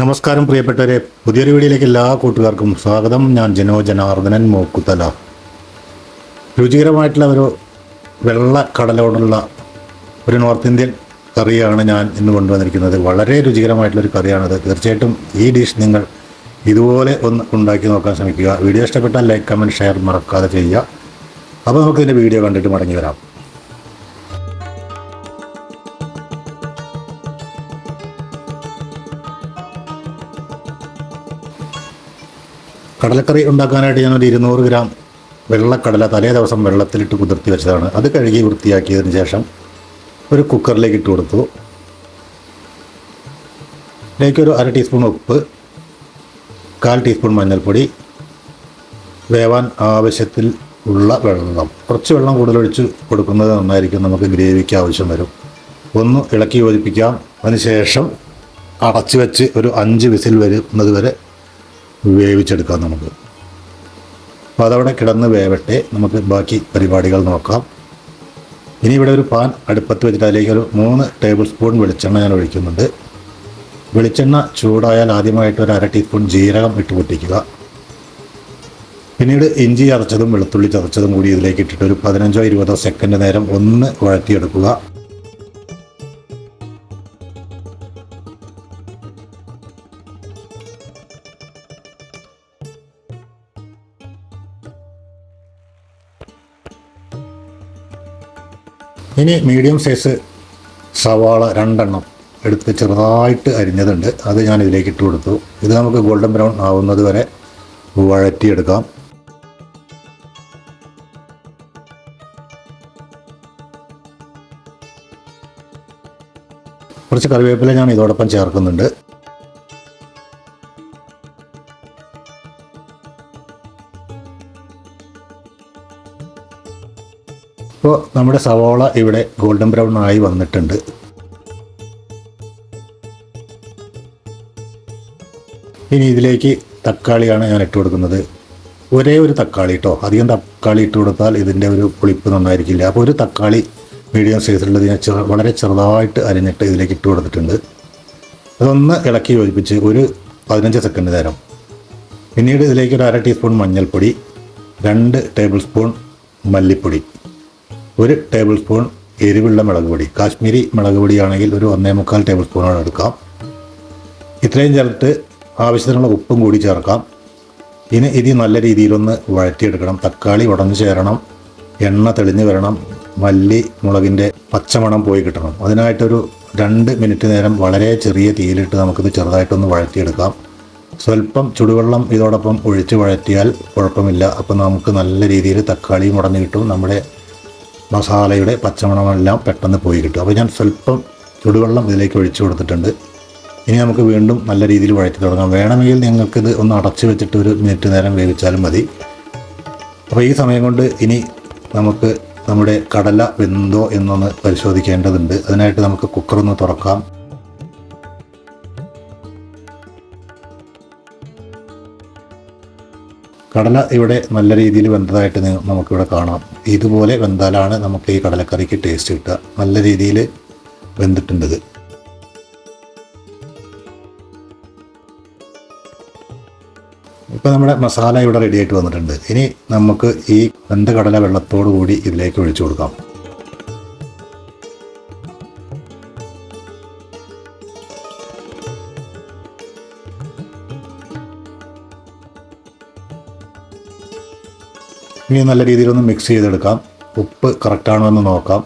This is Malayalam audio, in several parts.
നമസ്കാരം പ്രിയപ്പെട്ടവരെ. പുതിയൊരു വീഡിയോയിലേക്ക് എല്ലാ കൂട്ടുകാർക്കും സ്വാഗതം. ഞാൻ ജനോ ജനാർദ്ദനൻ മൂക്കുത്തല. രുചികരമായിട്ടുള്ള ഒരു വെള്ള കടലോടുള്ള ഒരു നോർത്ത് ഇന്ത്യൻ കറിയാണ് ഞാൻ ഇന്ന് കൊണ്ടുവന്നിരിക്കുന്നത്. വളരെ രുചികരമായിട്ടുള്ള ഒരു കറിയാണത്. തീർച്ചയായിട്ടും ഈ ഡിഷ് നിങ്ങൾ ഇതുപോലെ ഒന്ന് ഉണ്ടാക്കി നോക്കാൻ ശ്രമിക്കുക. വീഡിയോ ഇഷ്ടപ്പെട്ടാൽ ലൈക്ക് കമന്റ് ഷെയർ മറക്കാതെ ചെയ്യുക. അപ്പോൾ നമുക്ക് ഇതിന്റെ വീഡിയോ കണ്ടിട്ട് മടങ്ങി വരാം. കടലക്കറി ഉണ്ടാക്കാനായിട്ട് ഞാനൊരു ഇരുന്നൂറ് ഗ്രാം വെള്ളക്കടല തലേ ദിവസം വെള്ളത്തിലിട്ട് കുതിർത്തി വെച്ചതാണ്. അത് കഴുകി വൃത്തിയാക്കിയതിന് ശേഷം ഒരു കുക്കറിലേക്ക് ഇട്ട് കൊടുത്തു. ഇതിലേക്കൊരു അര ടീസ്പൂൺ ഉപ്പ് കാൽ ടീസ്പൂൺ മഞ്ഞൾപ്പൊടി വേവാൻ ആവശ്യത്തിൽ ഉള്ള വെള്ളം. കുറച്ച് വെള്ളം കൂടുതലൊഴിച്ച് കൊടുക്കുന്നത് നന്നായിരിക്കും. നമുക്ക് ഗ്രേവിക്ക് ആവശ്യം വരും. ഒന്ന് ഇളക്കി യോജിപ്പിക്കാം. അതിനുശേഷം അടച്ചു വെച്ച് ഒരു അഞ്ച് വിസിൽ വരുന്നത് വരെ വേവിച്ചെടുക്കാം നമുക്ക്. അപ്പോൾ അതവിടെ കിടന്ന് വേവട്ടെ. നമുക്ക് ബാക്കി പരിപാടികൾ നോക്കാം. ഇനി ഇവിടെ ഒരു പാൻ അടുപ്പത്ത് വെച്ചിട്ട് അതിലേക്ക് ഒരു മൂന്ന് ടേബിൾ സ്പൂൺ വെളിച്ചെണ്ണ ഞാൻ ഒഴിക്കുന്നുണ്ട്. വെളിച്ചെണ്ണ ചൂടായാൽ ആദ്യമായിട്ട് ഒരു അര ടീസ്പൂൺ ജീരകം ഇട്ട് പൊട്ടിക്കുക. പിന്നീട് ഇഞ്ചി അരച്ചതും വെളുത്തുള്ളി ചതച്ചതും കൂടി ഇതിലേക്ക് ഇട്ടിട്ട് ഒരു പതിനഞ്ചോ ഇരുപതോ സെക്കൻഡ് നേരം ഒന്ന് വഴറ്റിയെടുക്കുക. ഇനി മീഡിയം സൈസ് സവാള രണ്ടെണ്ണം എടുത്ത് ചെറുതായിട്ട് അരിഞ്ഞതുണ്ട്. അത് ഞാൻ ഇതിലേക്ക് ഇട്ട് കൊടുത്തു. ഇത് നമുക്ക് ഗോൾഡൻ ബ്രൗൺ ആവുന്നത് വരെ വഴറ്റിയെടുക്കാം. കുറച്ച് കറിവേപ്പില ഞാൻ ഇതോടൊപ്പം ചേർക്കുന്നുണ്ട്. ഇപ്പോൾ നമ്മുടെ സവോള ഇവിടെ ഗോൾഡൻ ബ്രൗൺ ആയി വന്നിട്ടുണ്ട്. ഇനി ഇതിലേക്ക് തക്കാളിയാണ് ഞാൻ ഇട്ട് കൊടുക്കുന്നത്. ഒരേ ഒരു തക്കാളി കേട്ടോ അധികം തക്കാളി ഇട്ട് കൊടുത്താൽ ഇതിന്റെ ഒരു പുളിപ്പ് നന്നായിരിക്കില്ല. അപ്പോൾ ഒരു തക്കാളി മീഡിയം സൈസിലുള്ളത് ഞാൻ വളരെ ചെറുതായിട്ട് അരിഞ്ഞിട്ട് ഇതിലേക്ക് ഇട്ട് കൊടുത്തിട്ടുണ്ട്. അതൊന്ന് ഇളക്കി യോജിപ്പിച്ച് ഒരു പതിനഞ്ച് സെക്കൻഡ് നേരം. പിന്നീട് ഇതിലേക്ക് ഒരു അര ടീസ്പൂൺ മഞ്ഞൾപ്പൊടി രണ്ട് ടേബിൾ സ്പൂൺ മല്ലിപ്പൊടി. ഒരു ടേബിൾ സ്പൂൺ എരിവുള്ള മുളക് പൊടി. കാശ്മീരി മുളക് പൊടിയാണെങ്കിൽ ഒരു ഒന്നേ മുക്കാൽ ടേബിൾ സ്പൂണോട് എടുക്കാം. ഇത്രയും ചേർത്ത് ആവശ്യത്തിനുള്ള ഉപ്പും കൂടി ചേർക്കാം. ഇനി ഇത് നല്ല രീതിയിലൊന്ന് വഴറ്റിയെടുക്കണം. തക്കാളി ഉടഞ്ഞു ചേരണം. എണ്ണ തെളിഞ്ഞു വരണം. മല്ലി മുളകിന്റെ പച്ചമണം പോയി കിട്ടണം. അതിനായിട്ടൊരു രണ്ട് മിനിറ്റ് നേരം വളരെ ചെറിയ തീയിലിട്ട് നമുക്കിത് ചെറുതായിട്ടൊന്ന് വഴറ്റിയെടുക്കാം. സ്വല്പം ചുടുവെള്ളം ഇതോടൊപ്പം ഒഴിച്ച് വഴറ്റിയാൽ കുഴപ്പമില്ല. അപ്പോൾ നമുക്ക് നല്ല രീതിയിൽ തക്കാളിയും ഉടഞ്ഞു കിട്ടും. നമ്മുടെ മസാലയുടെ പച്ചമണമെല്ലാം പെട്ടെന്ന് പോയി കിട്ടും. അപ്പോൾ ഞാൻ സ്വല്പം ചുടുവെള്ളം ഇതിലേക്ക് ഒഴിച്ചു കൊടുത്തിട്ടുണ്ട്. ഇനി നമുക്ക് വീണ്ടും നല്ല രീതിയിൽ വഴറ്റി തുടങ്ങാം. വേണമെങ്കിൽ നിങ്ങൾക്കിത് ഒന്ന് അടച്ചു വെച്ചിട്ട് ഒരു മിനിറ്റ് നേരം വേവിച്ചാലും മതി. അപ്പോൾ ഈ സമയം കൊണ്ട് ഇനി നമുക്ക് നമ്മുടെ കടല വെന്തോ എന്നൊന്ന് പരിശോധിക്കേണ്ടതുണ്ട്. അതിനായിട്ട് നമുക്ക് കുക്കറൊന്ന് തുറക്കാം. കടല ഇവിടെ നല്ല രീതിയിൽ വെന്തതായിട്ട് നമുക്കിവിടെ കാണാം. ഇതുപോലെ വെന്താലാണ് നമുക്ക് ഈ കടലക്കറിക്ക് ടേസ്റ്റ് കിട്ടുക. നല്ല രീതിയിൽ വെന്തിട്ടുണ്ടത്. ഇപ്പോൾ നമ്മുടെ മസാല ഇവിടെ റെഡിയായിട്ട് വന്നിട്ടുണ്ട്. ഇനി നമുക്ക് ഈ വെന്ത കടല വെള്ളത്തോടു കൂടി ഇതിലേക്ക് ഒഴിച്ചു കൊടുക്കാം. ഇനി നല്ല രീതിയിലൊന്ന് മിക്സ് ചെയ്തെടുക്കാം. ഉപ്പ് കറക്റ്റാണോ എന്ന് നോക്കാം.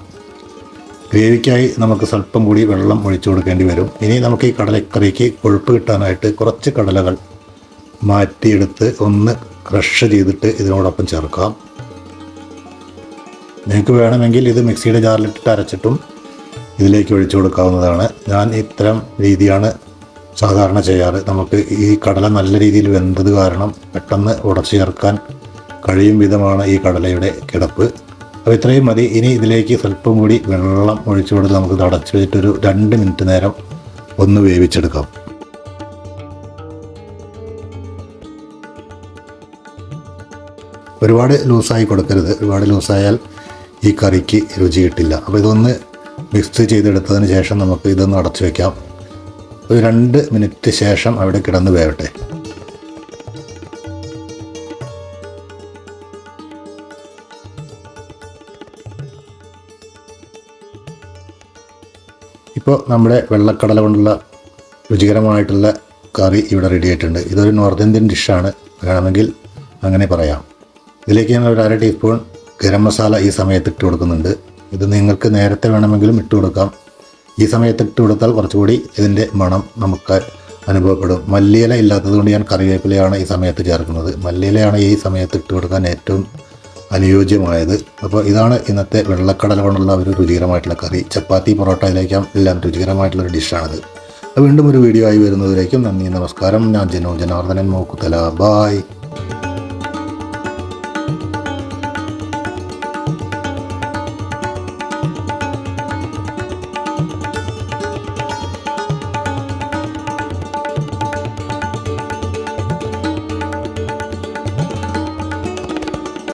ഗ്രേവിക്കായി നമുക്ക് സ്വല്പം കൂടി വെള്ളം ഒഴിച്ചു കൊടുക്കേണ്ടി വരും. ഇനി നമുക്ക് ഈ കടലക്കറിക്ക് കൊഴുപ്പ് കിട്ടാനായിട്ട് കുറച്ച് കടലകൾ മാറ്റിയെടുത്ത് ഒന്ന് ക്രഷ് ചെയ്തിട്ട് ഇതിനോടൊപ്പം ചേർക്കാം. നിങ്ങൾക്ക് വേണമെങ്കിൽ ഇത് മിക്സിയുടെ ജാറിലിട്ടിട്ട് അരച്ചിട്ടും ഇതിലേക്ക് ഒഴിച്ചു കൊടുക്കാവുന്നതാണ്. ഞാൻ ഇത്തരം രീതിയാണ് സാധാരണ ചെയ്യാറ്. നമുക്ക് ഈ കടല നല്ല രീതിയിൽ വെന്തത് കാരണം പെട്ടെന്ന് ഉടച്ചു ചേർക്കാൻ കഴിയും വിധമാണ് ഈ കടലയുടെ കിടപ്പ്. അപ്പോൾ ഇത്രയും മതി. ഇനി ഇതിലേക്ക് സ്വല്പം കൂടി വെള്ളം ഒഴിച്ചു കൊടുത്ത് നമുക്ക് അടച്ചു വെച്ചിട്ടൊരു രണ്ട് മിനിറ്റ് നേരം ഒന്ന് വേവിച്ചെടുക്കാം. ഒരുപാട് ലൂസായി കൊടുക്കരുത്. ഒരുപാട് ലൂസായാൽ ഈ കറിക്ക് രുചി കിട്ടില്ല. അപ്പോൾ ഇതൊന്ന് മിക്സ് ചെയ്തെടുത്തതിന് ശേഷം നമുക്ക് ഇതൊന്ന് അടച്ചു വയ്ക്കാം ഒരു രണ്ട് മിനിറ്റ് ശേഷം അവിടെ കിടന്ന് വേവട്ടെ. ഇപ്പോൾ നമ്മുടെ വെള്ളക്കടല കൊണ്ടുള്ള രുചികരമായിട്ടുള്ള കറി ഇവിടെ റെഡി ആയിട്ടുണ്ട്. ഇതൊരു നോർത്ത് ഇന്ത്യൻ ഡിഷാണ് വേണമെങ്കിൽ അങ്ങനെ പറയാം. ഇതിലേക്ക് ഞാൻ ഒരു അര ടീസ്പൂൺ ഗരം മസാല ഈ സമയത്ത് ഇട്ട് കൊടുക്കുന്നുണ്ട്. ഇത് നിങ്ങൾക്ക് നേരത്തെ വേണമെങ്കിലും ഇട്ട് കൊടുക്കാം. ഈ സമയത്ത് ഇട്ട് കൊടുത്താൽ കുറച്ചുകൂടി ഇതിന്റെ മണം നമുക്ക് അനുഭവപ്പെടും. മല്ലിയില ഇല്ലാത്തതുകൊണ്ട് ഞാൻ കറിവേപ്പിലയാണ് ഈ സമയത്ത് ചേർക്കുന്നത്. മല്ലിയിലയാണ് ഈ സമയത്ത് ഇട്ട് കൊടുക്കാൻ ഏറ്റവും അനുയോജ്യമായത്. അപ്പോൾ ഇതാണ് ഇന്നത്തെ വെള്ളക്കടല കൊണ്ടുള്ള ഒരു രുചികരമായിട്ടുള്ള കറി. ചപ്പാത്തി പൊറോട്ട ഇതിലേക്കാം എല്ലാം രുചികരമായിട്ടുള്ള ഒരു ഡിഷാണിത് വീണ്ടും ഒരു വീഡിയോ ആയി വരുന്നതിലേക്കും നന്ദി നമസ്കാരം. ഞാൻ ജനോ ജനാർദ്ദനൻ മോക്കുതല ബായ്